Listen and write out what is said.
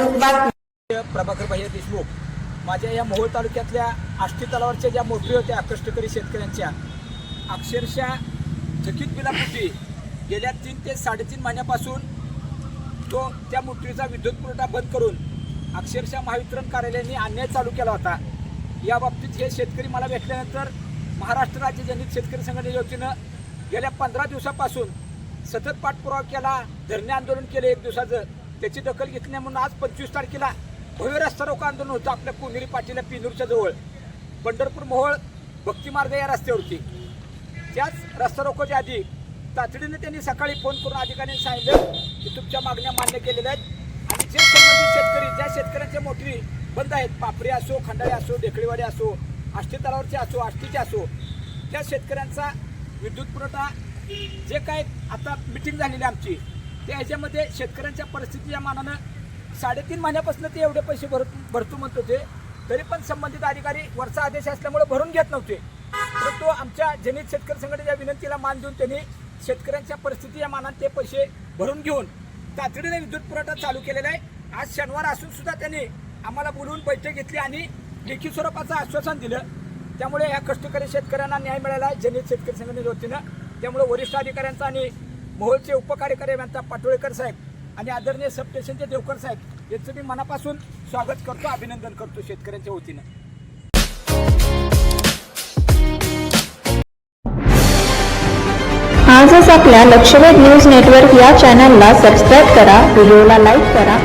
प्रभाकर भैया देशमुख माझ्या या मोहोळ तालुक्यातल्या आष्टी तलावाच्या ज्या मोटरी होत्या कष्टकरी शेतकऱ्यांच्या अक्षरशः थकीत बिलापोटी गेल्या तीन ते साडेतीन महिन्यापासून तो त्या मोटरीचा विद्युत पुरवठा बंद करून अक्षरशः महावितरण कार्यालयाने अन्याय चालू केला होता. या बाबतीत हे शेतकरी मला भेटल्यानंतर महाराष्ट्र राज्य जनित शेतकरी संघटनेच्या वतीनं गेल्या पंधरा दिवसापासून सतत पाठपुरावा केला धरणे आंदोलन केले एक दिवसाचं. त्याची दखल घेतल्या नाही म्हणून आज पंचवीस तारखेला भव्य रस्ता रोको आंदोलन होतं आपल्या कोनेरी पाटीला पिनूरच्या जवळ. पंढरपूर मोहोळ भक्तिमार्ग या रस्त्यावरती. त्याच रस्ता रोकोच्या आधी तातडीने त्यांनी सकाळी फोन करून अधिकाऱ्यांनी सांगितलं की तुमच्या मागण्या मान्य केलेल्या आहेत आणि जे संबंधित शेतकरी ज्या शेतकऱ्यांच्या मोटरी बंद आहेत पापरी असो खंडाळे असो ढेकळीवाडी असो आष्टी तलावरचे असो आष्टीचे असो त्या शेतकऱ्यांचा विद्युत पुरवठा जे काय आता मिटिंग झालेली आहे आमची त्या ह्याच्यामध्ये शेतकऱ्यांच्या परिस्थिती या मानानं साडेतीन महिन्यापासून ते एवढे पैसे भरत भरतो म्हणत होते. तरी पण संबंधित अधिकारी वरचा आदेश असल्यामुळे भरून घेत नव्हते. परंतु आमच्या जनित शेतकरी संघटनेच्या विनंतीला मान देऊन त्यांनी शेतकऱ्यांच्या परिस्थिती या ते पैसे भरून घेऊन तातडीने विद्युत पुरवठा चालू केलेला आहे. आज शनिवार असून सुद्धा त्यांनी आम्हाला बोलवून बैठक घेतली आणि लेखी स्वरूपाचं आश्वासन दिलं. त्यामुळे या कष्टकरी शेतकऱ्यांना न्याय मिळाला. आहे जनित शेतकरी संघटनेच्या वतीनं. त्यामुळे वरिष्ठ अधिकाऱ्यांचा आणि मोहोळचे उपकार्यकारी अभियंता पाटोळेकर साहेब आणि आदरणीय सबस्टेशनचे देवकर साहेब यांचं मी मनापासून स्वागत करतो अभिनंदन करतो शेतकऱ्यांच्या वतीनं. आजच आपल्या लक्षवेध न्यूज नेटवर्क या चॅनलला सबस्क्राईब करा व्हिडिओला लाईक करा